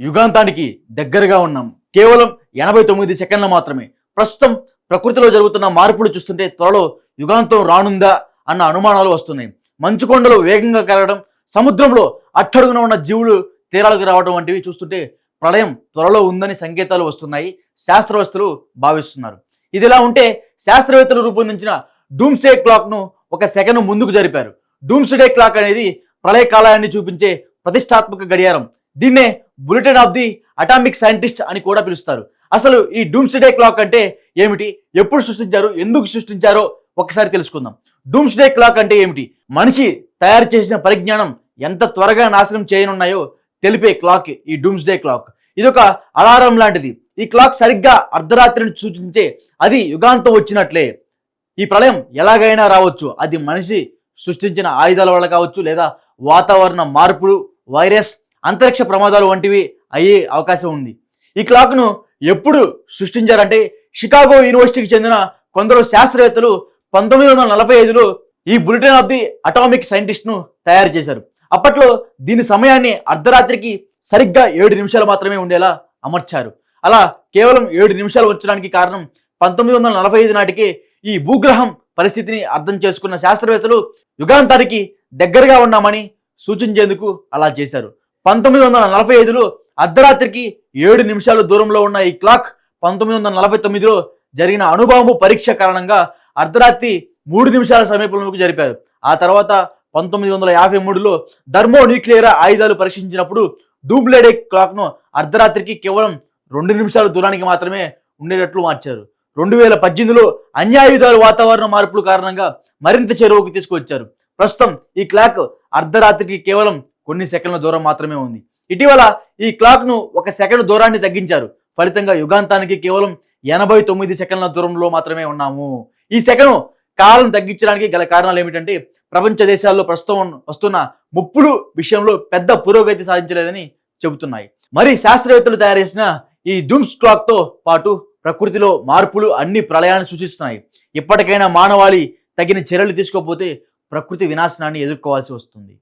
యుగాంతానికి దగ్గరగా ఉన్నాం. కేవలం ఎనభై తొమ్మిది సెకండ్లు మాత్రమే. ప్రస్తుతం ప్రకృతిలో జరుగుతున్న మార్పులు చూస్తుంటే త్వరలో యుగాంతం రానుందా అన్న అనుమానాలు వస్తున్నాయి. మంచుకొండలు వేగంగా కరగడం సముద్రంలో అట్టడుగున ఉన్న జీవులు తీరాలకు రావడం వంటివి చూస్తుంటే ప్రళయం త్వరలో ఉందని సంకేతాలు వస్తున్నాయి శాస్త్రవేత్తలు భావిస్తున్నారు. ఇదిలా ఉంటే శాస్త్రవేత్తలు రూపొందించిన డూమ్సే క్లాక్ను ఒక సెకండ్ ముందుకు జరిపారు. డూమ్స్డే క్లాక్ అనేది ప్రళయ కాలాన్ని చూపించే ప్రతిష్టాత్మక గడియారం. దీన్నే bulletin of the atomic scientist అని కూడా పిలుస్తారు. అసలు ఈ డూమ్స్డే క్లాక్ అంటే ఏమిటి? ఎప్పుడు సృష్టించారు? ఎందుకు సృష్టించారో ఒకసారి తెలుసుకుందాం. డూమ్స్డే క్లాక్ అంటే ఏమిటి? మనిషి తయారు చేసిన పరిజ్ఞానం ఎంత త్వరగా నాశనం చేయనున్నాయో తెలిపే క్లాక్ ఈ డూమ్స్డే క్లాక్ ఇది ఒక అలారం లాంటిది. ఈ క్లాక్ సరిగ్గా అర్ధరాత్రిని సూచించే అది యుగాంతం వచ్చినట్లే. ఈ ప్రళయం ఎలాగైనా రావచ్చు. అది మనిషి సృష్టించిన ఆయుధాల వల్ల కావచ్చు లేదా వాతావరణ మార్పులు వైరస్ అంతరిక్ష ప్రమాదాలు వంటివి అయ్యే అవకాశం ఉంది. ఈ క్లాక్ను ఎప్పుడు సృష్టించారంటే షికాగో యూనివర్సిటీకి చెందిన కొందరు శాస్త్రవేత్తలు పంతొమ్మిది వందల నలభై ఐదులో ఈ బులెటిన్ ఆఫ్ ది అటామిక్ సైంటిస్ట్ను తయారు చేశారు. అప్పట్లో దీని సమయాన్ని అర్ధరాత్రికి సరిగ్గా ఏడు నిమిషాలు మాత్రమే ఉండేలా అమర్చారు. అలా కేవలం ఏడు నిమిషాలు వచ్చడానికి కారణం పంతొమ్మిది వందల నలభై ఐదు నాటికే ఈ భూగ్రహం పరిస్థితిని అర్థం చేసుకున్న శాస్త్రవేత్తలు యుగాంతానికి దగ్గరగా ఉన్నామని సూచించేందుకు అలా చేశారు. పంతొమ్మిది వందల నలభై ఐదులో అర్ధరాత్రికి ఏడు నిమిషాలు దూరంలో ఉన్న ఈ క్లాక్ పంతొమ్మిది వందల నలభై తొమ్మిదిలో జరిగిన అణుబాంబు పరీక్ష కారణంగా అర్ధరాత్రి మూడు నిమిషాల సమీపంలోకి జరిపారు. ఆ తర్వాత పంతొమ్మిది వందల యాభై మూడులో ధర్మో న్యూక్లియర్ ఆయుధాలు పరీక్షించినప్పుడు డూబ్లేడే క్లాక్ను అర్ధరాత్రికి కేవలం రెండు నిమిషాల దూరానికి మాత్రమే ఉండేటట్లు మార్చారు. రెండు వేల పద్దెనిమిదిలో అన్యాయుధాలు వాతావరణ మార్పుల కారణంగా మరింత చెరువుకు తీసుకువచ్చారు. ప్రస్తుతం ఈ క్లాక్ అర్ధరాత్రికి కేవలం కొన్ని సెకండ్ల దూరం మాత్రమే ఉంది. ఇటీవల ఈ క్లాక్ను ఒక సెకండ్ దూరాన్ని తగ్గించారు. ఫలితంగా యుగాంతానికి కేవలం ఎనభై తొమ్మిది సెకండ్ల దూరంలో మాత్రమే ఉన్నాము. ఈ సెకండ్ కాలం తగ్గించడానికి గల కారణాలు ఏమిటంటే ప్రపంచ దేశాల్లో ప్రస్తుతం వస్తున్న ముప్పులు విషయంలో పెద్ద పురోగతి సాధించలేదని చెబుతున్నాయి. మరి శాస్త్రవేత్తలు తయారు చేసిన ఈ డూమ్స్ క్లాక్తో పాటు ప్రకృతిలో మార్పులు అన్ని ప్రళయాన్ని సూచిస్తున్నాయి. ఇప్పటికైనా మానవాళి తగిన చర్యలు తీసుకోకపోతే ప్రకృతి వినాశనాన్ని ఎదుర్కోవాల్సి వస్తుంది.